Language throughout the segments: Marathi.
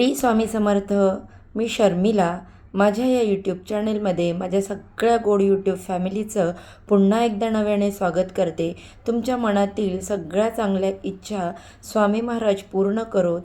टी स्वामी समर्थ मी शर्मिला. माझ्या या यूट्यूब चॅनेलमध्ये माझ्या सगळ्या गोड यूट्यूब फॅमिलीचं पुन्हा एकदा नव्याने स्वागत करते. तुमच्या मनातील सगळ्या चांगल्या इच्छा स्वामी महाराज पूर्ण करोत.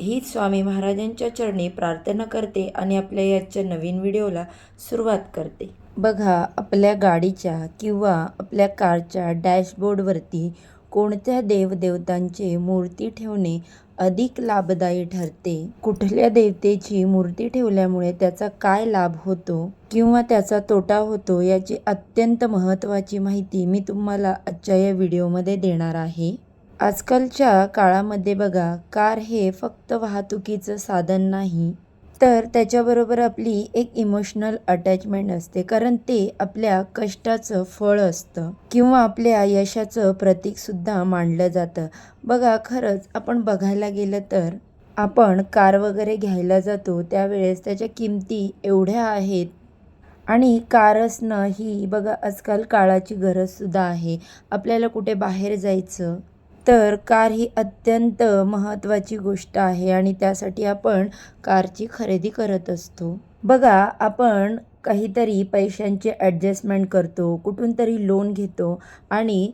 हीच स्वामी महाराजांच्या चरणी प्रार्थना करते आणि आपल्या याच्या नवीन व्हिडिओला सुरुवात करते. बघा आपल्या गाडीच्या किंवा आपल्या कारच्या डॅशबोर्डवरती कोणत्या देवदेवतांचे मूर्ती ठेवणे अधिक लाभदायी ठरते? कुठल्या देवतेची मूर्ती ठेवल्यामुळे त्याचा काय लाभ होतो किंवा त्याचा तोटा होतो याची अत्यंत महत्त्वाची माहिती मी तुम्हाला आजच्या या व्हिडिओमध्ये देणार आहे. आजकालच्या काळामध्ये बघा कार हे फक्त वाहतुकीचं साधन नाही तर त्याच्याबरोबर आपली एक इमोशनल अटॅचमेंट असते. कारण ते आपल्या कष्टाचं फळ असतं. किंवा आपल्या यशाचं प्रतीकसुद्धा मांडलं जातं. बघा खरंच आपण बघायला गेलं तर आपण कार वगैरे घ्यायला जातो त्यावेळेस त्याच्या किमती एवढ्या आहेत. आणि कार असणं ही बघा आजकाल काळाची गरजसुद्धा आहे. आपल्याला कुठे बाहेर जायचं तर कार ही अत्यंत महत्त्वाची गोष्ट आहे आणि त्यासाठी आपण कारची खरेदी करत असतो. बघा आपण काहीतरी पैशांचे ॲडजस्टमेंट करतो कुठून तरी लोन घेतो आणि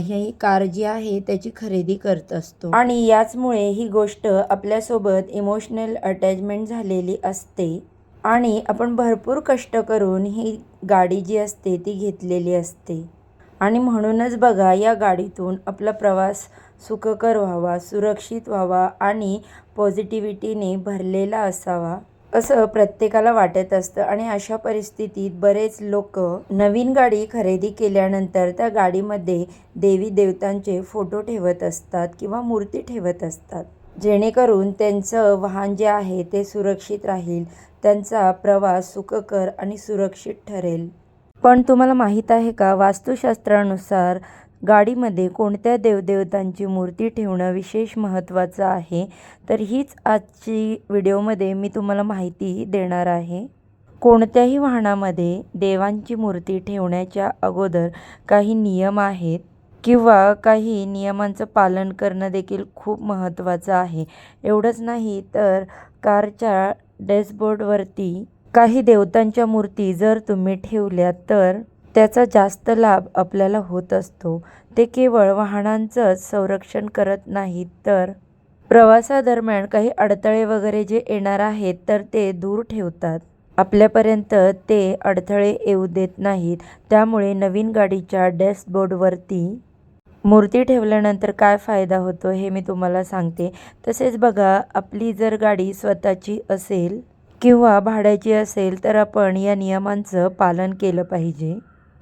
ही कार जी आहे त्याची खरेदी करत असतो. आणि याचमुळे ही गोष्ट आपल्यासोबत इमोशनल अटॅचमेंट झालेली असते. आणि आपण भरपूर कष्ट करून ही गाडी जी असते ती घेतलेली असते. आणि म्हणूनच बघा या गाडीतून आपला प्रवास सुखकर व्हावा सुरक्षित व्हावा आणि पॉझिटिव्हिटीने भरलेला असावा असं प्रत्येकाला वाटत असतं. आणि अशा परिस्थितीत बरेच लोक नवीन गाडी खरेदी केल्यानंतर त्या गाडीमध्ये देवी देवतांचे फोटो ठेवत असतात किंवा मूर्ती ठेवत असतात. जेणेकरून त्यांचं वाहन जे आहे ते सुरक्षित राहील त्यांचा प्रवास सुखकर आणि सुरक्षित ठरेल. पण तुम्हाला माहीत आहे का वास्तुशास्त्रानुसार गाडीमध्ये कोणत्या देवदेवतांची मूर्ती ठेवणं विशेष महत्त्वाचं आहे? तर हीच आजची व्हिडिओमध्ये मी तुम्हाला माहिती देणार आहे. कोणत्याही वाहनामध्ये देवांची मूर्ती ठेवण्याच्या अगोदर काही नियम आहेत? किंवा काही नियमांचं पालन करणं देखील खूप महत्त्वाचं आहे. एवढंच नाही तर कारच्या डॅशबोर्डवरती काही देवतांच्या मूर्ती जर तुम्ही ठेवल्या तर त्याचा जास्त लाभ आपल्याला होत असतो. ते केवळ वाहनांचंच संरक्षण करत नाहीत तर प्रवासादरम्यान काही अडथळे वगैरे जे येणार आहेत तर ते दूर ठेवतात. आपल्यापर्यंत ते अडथळे येऊ देत नाहीत. त्यामुळे नवीन गाडीच्या डॅशबोर्डवरती मूर्ती ठेवल्यानंतर काय फायदा होतो हे मी तुम्हाला सांगते. तसेच बघा आपली जर गाडी स्वतःची असेल किंवा भाड्याची असेल तर आपण या नियमांचं पालन केलं पाहिजे.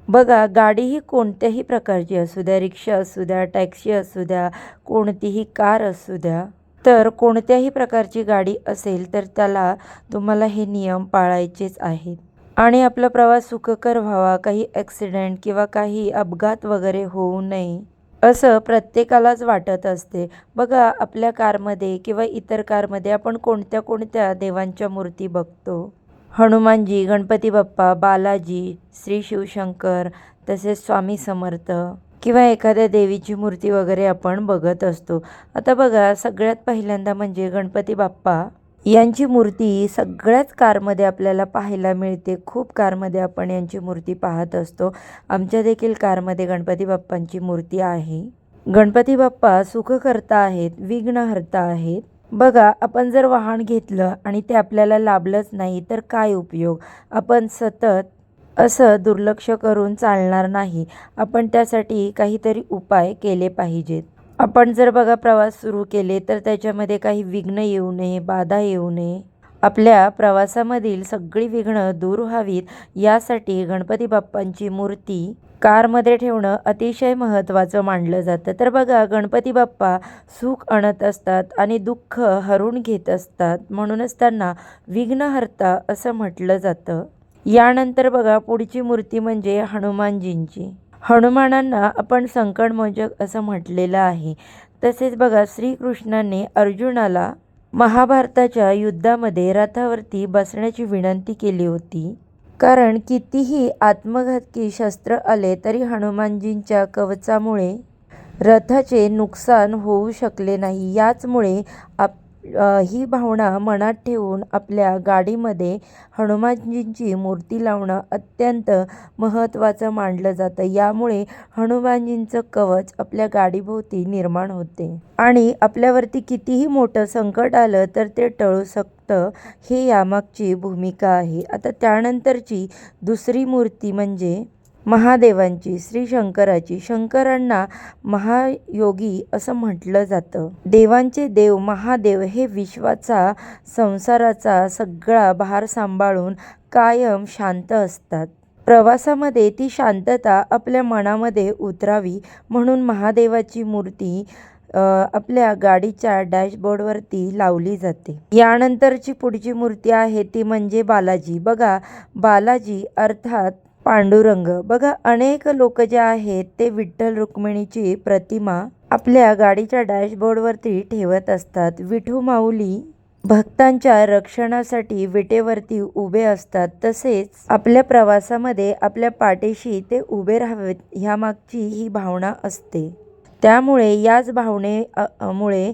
बघा गाडी ही कोणत्याही प्रकारची असू द्या रिक्षा असू द्या टॅक्सी असू द्या कोणतीही कार असू द्या तर कोणत्याही प्रकारची गाडी असेल तर त्याला तुम्हाला हे नियम पाळायचेच आहेत. आणि आपला प्रवास सुखकर व्हावा काही ॲक्सिडेंट किंवा काही अपघात वगैरे होऊ नये. असं प्रत्येकालाच वाटत असते. बघा आपल्या कारमध्ये किंवा इतर कारमध्ये आपण कोणत्या कोणत्या देवांच्या मूर्ती बघतो? हनुमानजी गणपती बाप्पा बालाजी श्री शिवशंकर तसेच स्वामी समर्थ किंवा एखाद्या देवीची मूर्ती वगैरे आपण बघत असतो. आता बघा सगळ्यात पहिल्यांदा म्हणजे गणपती बाप्पा. यांची मूर्ती सगळ्याच कारमध्ये आपल्याला पाहायला मिळते. खूप कारमध्ये आपण यांची मूर्ती पाहत असतो. आमच्या देखील कारमध्ये गणपती बाप्पांची मूर्ती आहे. गणपती बाप्पा सुखकर्ता आहेत विघ्नहर्ता आहेत. बघा आपण जर वाहन घेतलं आणि ते आपल्याला लाभलंच नाही तर काय उपयोग? आपण सतत असं दुर्लक्ष करून चालणार नाही. आपण त्यासाठी काहीतरी उपाय केले पाहिजेत. आपण जर बघा प्रवास सुरू केले तर त्याच्यामध्ये काही विघ्न येऊ नये बाधा येऊ नये. आपल्या प्रवासामधील सगळी विघ्न दूर व्हावीत यासाठी गणपती बाप्पांची मूर्ती कारमध्ये ठेवणं अतिशय महत्त्वाचं मानलं जातं. तर बघा गणपती बाप्पा सुख आणत असतात आणि दुःख हरून घेत असतात म्हणूनच त्यांना विघ्नहर्ता असं म्हटलं जातं. यानंतर बघा पुढची मूर्ती म्हणजे हनुमानजींची. हनुमानांना आपण संकटमोचक असं म्हटलेलं आहे. तसेच बघा श्रीकृष्णाने अर्जुनाला महाभारताच्या युद्धामध्ये रथावरती बसण्याची विनंती केली होती. कारण कितीही आत्मघातकी शस्त्र आले तरी हनुमानजींच्या कवचामुळे रथाचे नुकसान होऊ शकले नाही. याचमुळे आप ही भावना मनात ठेवून आपल्या गाडीमध्ये हनुमानजींची मूर्ती लावणं अत्यंत महत्त्वाचं मानलं जातं. यामुळे हनुमानजींचं कवच आपल्या गाडीभोवती निर्माण होते. आणि आपल्यावरती कितीही मोठं संकट आलं तर ते टळू शकतं हे यामागची भूमिका आहे. आता त्यानंतरची दुसरी मूर्ती म्हणजे महादेवांची श्री शंकराची शंकरांना महायोगी असं म्हटलं जातं. देवांचे देव महादेव हे विश्वाचा संसाराचा सगळा भार सांभाळून कायम शांत असतात. प्रवासामध्ये ती शांतता आपल्या मनामध्ये उतरावी म्हणून महादेवाची मूर्ती आपल्या गाडीच्या डॅशबोर्डवरती लावली जाते. यानंतरची पुढची मूर्ती आहे ती म्हणजे बालाजी. बघा बालाजी अर्थात पांडुरंग. बघा अनेक लोक जे आहेत ते विठ्ठल रुक्मिणीची प्रतिमा आपल्या गाडीच्या डॅशबोर्डवरती ठेवत असतात. विठू माऊली भक्तांच्या रक्षणासाठी विटेवरती उभे असतात. तसेच आपल्या प्रवासामध्ये आपल्या पाठीशी ते उभे राहावेत ह्यामागची ही भावना असते. त्यामुळे याच भावने मुळे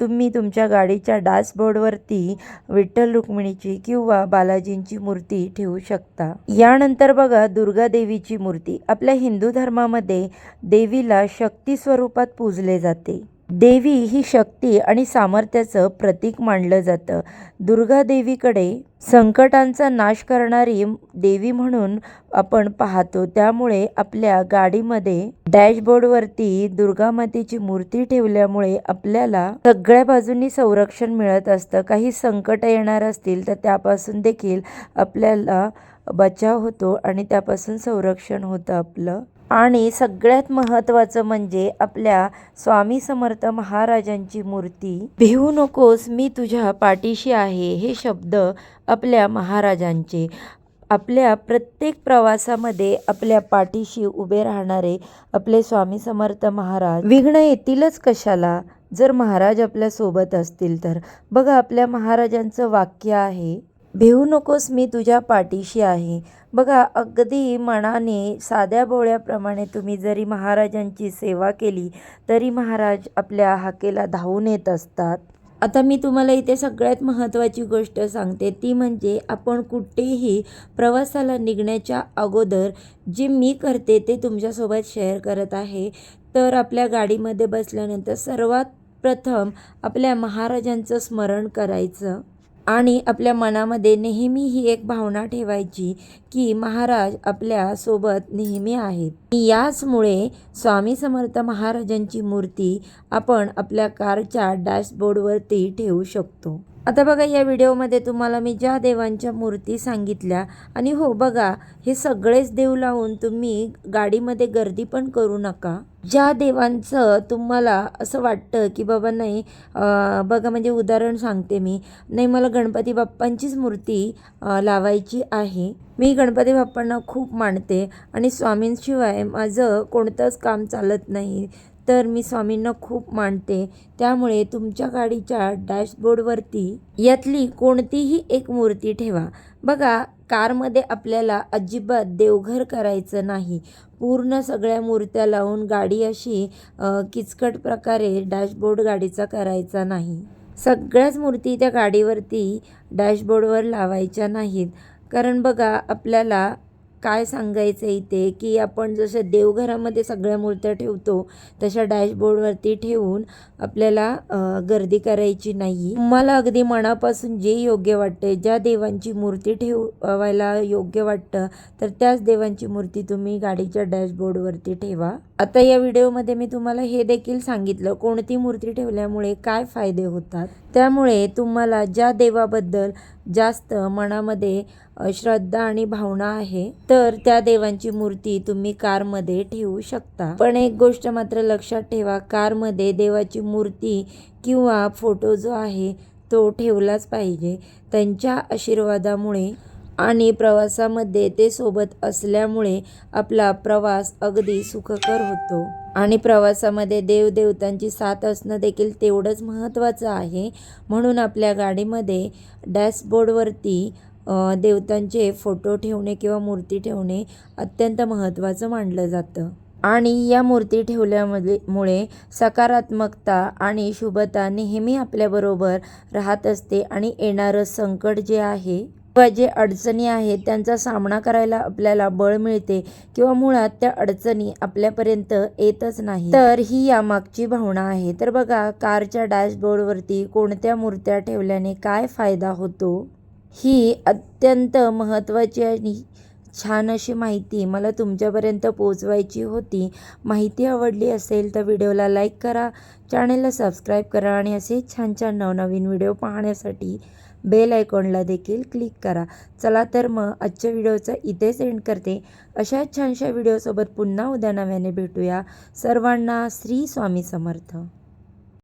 तुम्ही तुमच्या गाडीच्या डॅशबोर्डवरती विठ्ठल रुक्मिणीची किंवा बालाजींची मूर्ती ठेवू शकता. यानंतर बघा दुर्गा देवीची मूर्ती. आपल्या हिंदू धर्मामध्ये देवीला शक्ती स्वरूपात पूजले जाते. देवी ही शक्ती आणि सामर्थ्याचं प्रतीक मानलं जातं. दुर्गा देवीकडे संकटांचा नाश करणारी देवी म्हणून आपण पाहतो. त्यामुळे आपल्या गाडीमध्ये डॅशबोर्डवरती दुर्गा मातेची मूर्ती ठेवल्यामुळे आपल्याला सगळ्या बाजूंनी संरक्षण मिळत असतं. काही संकट येणार असतील तर त्यापासून देखील आपल्याला बचाव होतो आणि त्यापासून संरक्षण होतं आपलं. आणि सगळ्यात महत्त्वाचं म्हणजे आपल्या स्वामी समर्थ महाराजांची मूर्ती. भिवू नकोस मी तुझ्या पाठीशी आहे हे शब्द आपल्या महाराजांचे. आपल्या प्रत्येक प्रवासामध्ये आपल्या पाठीशी उभे राहणारे आपले स्वामी समर्थ महाराज. विघ्न येतीलच कशाला? जर महाराज आपल्यासोबत असतील तर. बघा आपल्या महाराजांचं वाक्य आहे भिवू नकोस मी तुझ्या पाठीशी आहे. बघा अगदी मनाने साध्या बोळ्याप्रमाणे तुम्ही जरी महाराजांची सेवा केली तरी महाराज आपल्या हाकेला धावून येत असतात. आता मी तुम्हाला इथे सगळ्यात महत्त्वाची गोष्ट सांगते. ती म्हणजे आपण कुठेही प्रवासाला निघण्याच्या अगोदर जे मी करते ते तुमच्यासोबत शेअर करत आहे. तर आपल्या गाडीमध्ये बसल्यानंतर सर्वात प्रथम आपल्या महाराजांचं स्मरण करायचं. आणि आपल्या मनामध्ये नेहमी ही एक भावना ठेवायची की महाराज आपल्यासोबत नेहमी आहेत. याचमुळे स्वामी समर्थ महाराजांची मूर्ती आपण आपल्या कारच्या डॅशबोर्डवरती ठेवू शकतो. आता बघा या व्हिडिओमध्ये तुम्हाला मी ज्या देवांच्या मूर्ती सांगितल्या. आणि हो बघा हे सगळेच देव लावून तुम्ही गाडीमध्ये गर्दी पण करू नका. ज्या देवांचं तुम्हाला असं वाटतं की बाबा नाही बघा म्हणजे उदाहरण सांगते मी. नाही मला गणपती बाप्पांचीच मूर्ती लावायची आहे. मी गणपती बाप्पांना खूप मानते. आणि स्वामींशिवाय माझं कोणतंच काम चालत नाही. तर मी स्वामींना खूप मानते. त्यामुळे तुमच्या गाडीच्या डॅशबोर्डवरती यातली कोणतीही एक मूर्ती ठेवा. बघा कारमध्ये आपल्याला अजिबात देवघर करायचं नाही. पूर्ण सगळ्या मूर्त्या लावून गाडी अशी किचकट प्रकारे डॅशबोर्ड गाडीचा करायचा नाही. सगळ्याच मूर्ती त्या गाडीवरती डॅशबोर्डवर लावायच्या नाहीत. कारण बघा आपल्याला काय सांगायचं इथे? की आपण जसं देवघरामध्ये सगळ्या मूर्त्या ठेवतो तशा डॅशबोर्डवरती ठेवून आपल्याला गर्दी करायची नाही. तुम्हाला अगदी मनापासून जे योग्य वाटते ज्या देवांची मूर्ती ठेवायला योग्य वाटतं तर त्याच देवांची मूर्ती तुम्ही गाडीच्या डॅशबोर्डवरती ठेवा. आता या व्हिडिओमध्ये मी तुम्हाला हे देखील सांगितलं कोणती मूर्ती ठेवल्यामुळे काय फायदे होतात. त्यामुळे तुम्हाला ज्या देवाबद्दल जास्त मनामध्ये श्रद्धा आणि भावना आहे तर त्या देवांची मूर्ती तुम्ही कारमध्ये ठेवू शकता. पण एक गोष्ट मात्र लक्षात ठेवा कारमध्ये देवाची मूर्ती किंवा फोटो जो आहे तो ठेवलाच पाहिजे. त्यांच्या आशीर्वादामुळे आणि प्रवासामध्ये ते सोबत असल्यामुळे आपला प्रवास अगदी सुखकर होतो. आणि प्रवासामध्ये देवदेवतांची साथ असणं देखील तेवढंच महत्त्वाचं आहे. म्हणून आपल्या गाडीमध्ये डॅशबोर्डवरती देवतांचे फोटो ठेवणे किंवा मूर्ती ठेवणे अत्यंत महत्त्वाचं मानलं जातं. आणि या मूर्ती ठेवल्यामध्ये मुळे सकारात्मकता आणि शुभता नेहमी आपल्याबरोबर राहत असते आणि येणारं संकट जे आहे किंवा जे अडचणी आहेत त्यांचा सामना करायला आपल्याला बळ मिळते किंवा मुळात त्या अडचणी आपल्यापर्यंत येतच नाही. तर ही यामागची भावना आहे. तर बघा कारच्या डॅशबोर्डवरती कोणत्या मूर्त्या ठेवल्याने काय फायदा होतो? ही अत्यंत महत्त्वाची आणि छान अशी माहिती मला तुमच्यापर्यंत पोचवायची होती. माहिती आवडली असेल तर व्हिडिओला लाईक करा चॅनेलला सबस्क्राईब करा आणि असे छान छान नवनवीन व्हिडिओ पाहण्यासाठी बेल आयकॉनला देखील क्लिक करा. चला तर मग आजच्या व्हिडिओचा इथेच एंड करते. अशाच छानशा व्हिडिओसोबत पुन्हा उद्या नव्याने भेटूया. सर्वांना श्री स्वामी समर्थ.